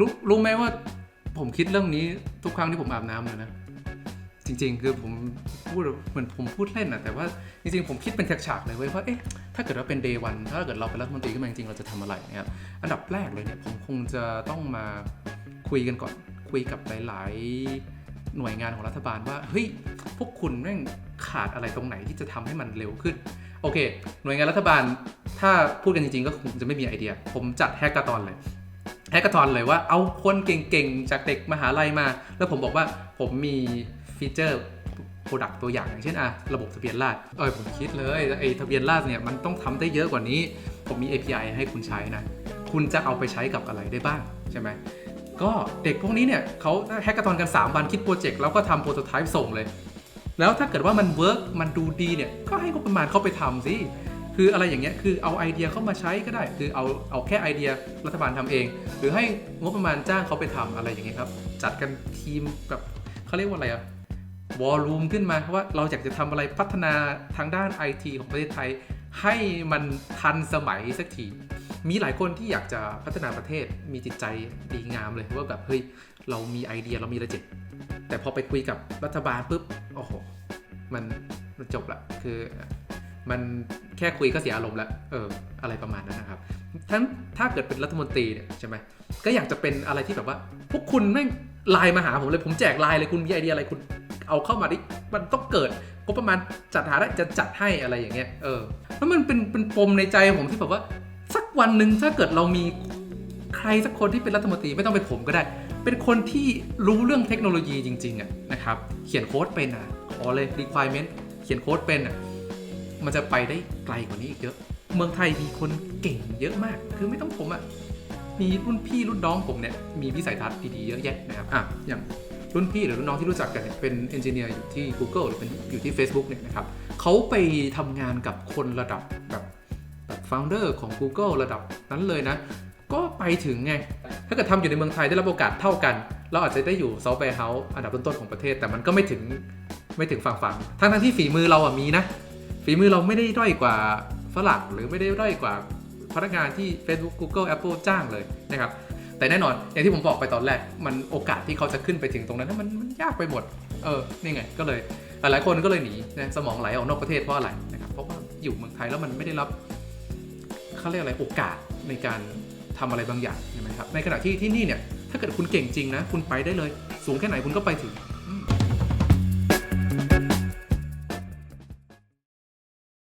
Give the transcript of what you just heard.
รู้รู้ไหมว่าผมคิดเรื่องนี้ทุกครั้งที่ผมอาบน้ำเลยนะ จริง ๆ คือผมพูดเหมือนผมพูดเล่นอะแต่ว่าจริงๆผมคิดเป็นฉากๆเลยเว้ยว่าเอ๊ะถ้าเกิดว่าเป็น day one ถ้าเกิดเราเป็นรัฐมนตรีขึ้นมาจริงๆเราจะทำอะไรนะครับอันดับแรกเลยเนี่ยผมคงจะต้องมาคุยกันก่อน คุยกับหลาย ๆ หน่วยงานของรัฐบาลว่าเฮ้ยพวกคุณแม่งขาดอะไรตรงไหนที่จะทำให้มันเร็วขึ้นโอเค หน่วยงานรัฐบาล ถ้าพูดกันจริงๆ ก็คงจะไม่มีไอเดีย ผมจัดแฮกกร์ตอนเลย แฮกเกอร์ทอนเลยว่าเอาคนเก่งๆ จากเด็กมหาลัยมา แล้วผมบอกว่าผมมีฟีเจอร์โปรดักต์ตัวอย่างอย่างเช่นอะระบบทะเบียนราษฎรเออผมคิดเลยไอ้ทะเบียนราษฎรเนี่ยมันต้องทำได้เยอะกว่านี้ ผมมี API ให้คุณใช้นะ คุณจะเอาไปใช้กับอะไรได้บ้างใช่ไหมก็เด็กพวกนี้เนี่ยเขาแฮกเกอร์ทอนกัน 3 วันคิดโปรเจกต์แล้วก็ทำโปรโตไทป์ส่งเลย แล้วถ้าเกิดว่ามันเวิร์กมันดูดีเนี่ยก็ให้งบประมาณเข้าไปทำสิ คืออะไรอย่างเงี้ยคือเอาไอเดียเข้ามาใช้ก็ได้ คือเอาเอาแค่ไอเดียรัฐบาลทำเอง หรือให้งบประมาณจ้างเขาไปทำอะไรอย่างเงี้ยครับ จัดกันทีมแบบเขาเรียกว่าอะไรอะวอลลุ่มขึ้นมาว่าเราอยากจะทำอะไรพัฒนาทางด้านไอทีของประเทศไทย ให้มันทันสมัยสักทีมีหลายคนที่อยากจะพัฒนาประเทศมีจิตใจดีงามเลยว่าแบบเฮ้ยเรามีไอเดียเรามีระเจ็ดแต่พอไปคุยกับรัฐบาลปุ๊บโอ้โหมันมันจบละคือ มันแค่คุยก็เสียอารมณ์แล้วเอออะไรประมาณนั้นนะครับทั้งถ้าเกิดเป็นรัฐมนตรีเนี่ยใช่ไหมก็อยากจะเป็นอะไรที่แบบว่า พวกคุณแม่ไลน์มาหาผมเลยผมแจกไลน์เลยคุณมีไอเดียอะไรคุณเอาเข้ามาดิมันต้องเกิดก็ประมาณจัดหาได้จะจัดให้อะไรอย่างเงี้ยเออแล้วมันเป็นเป็นปมในใจผมที่แบบว่า สักวันหนึ่งถ้าเกิดเรามีใครสักคนที่เป็นรัฐมนตรีไม่ต้องเป็นผมก็ได้ เป็นคนที่รู้เรื่องเทคโนโลยีจริงๆอะนะครับ เขียนโค้ดเป็นอะขอเลย requirement เขียนโค้ดเป็นอะ มันจะไปได้ไกลกว่านี้อีกเยอะ เมืองไทยมีคนเก่งเยอะมาก คือไม่ต้องผมอะ มีรุ่นพี่รุ่นน้องผมเนี่ย มีวิสัยทัศน์ดีๆเยอะแยะนะครับ อะ อย่างรุ่นพี่หรือรุ่นน้องที่รู้จักกันเนี่ย เป็นเอนจิเนียร์อยู่ที่ Google หรือเป็นอยู่ที่ Facebook เนี่ยนะครับเขาไปทำงานกับคนระดับแบบแบบฟ o u เดอร์ของ Google ระดับนั้นเลยนะ ก็ไปถึงไง ถ้าเกิดทำอยู่ในเมืองไทยได้รับโอกาสเท่ากัน เราอาจจะได้อยู่ซอฟต์แวร์เฮาส์อันดับต้นๆของประเทศ แต่มันก็ไม่ถึงไม่ถึงฝั่งฝันทั้งทั้งๆที่ฝีมือเราอะมีนะ ฝีมือเราไม่ได้ด้อยกว่าฝรั่งหรือไม่ได้ด้อยกว่าพนักงานที่ Facebook Google Apple จ้างเลยนะครับ แต่แน่นอนอย่างที่ผมบอกไปตอนแรก มันโอกาสที่เขาจะขึ้นไปถึงตรงนั้นมันมันยากไปหมด เออ นี่ไง ก็เลยหลายคนก็เลยหนีนะสมองไหลออกนอกประเทศเพราะอะไรนะครับ เพราะว่าอยู่เมืองไทยแล้วมันไม่ได้รับเขาเรียกอะไรโอกาสในการทำอะไรบางอย่างใช่ไหมครับ ในขณะที่ที่นี่เนี่ย ถ้าเกิดคุณเก่งจริงนะ คุณไปได้เลย สูงแค่ไหนคุณก็ไปถึง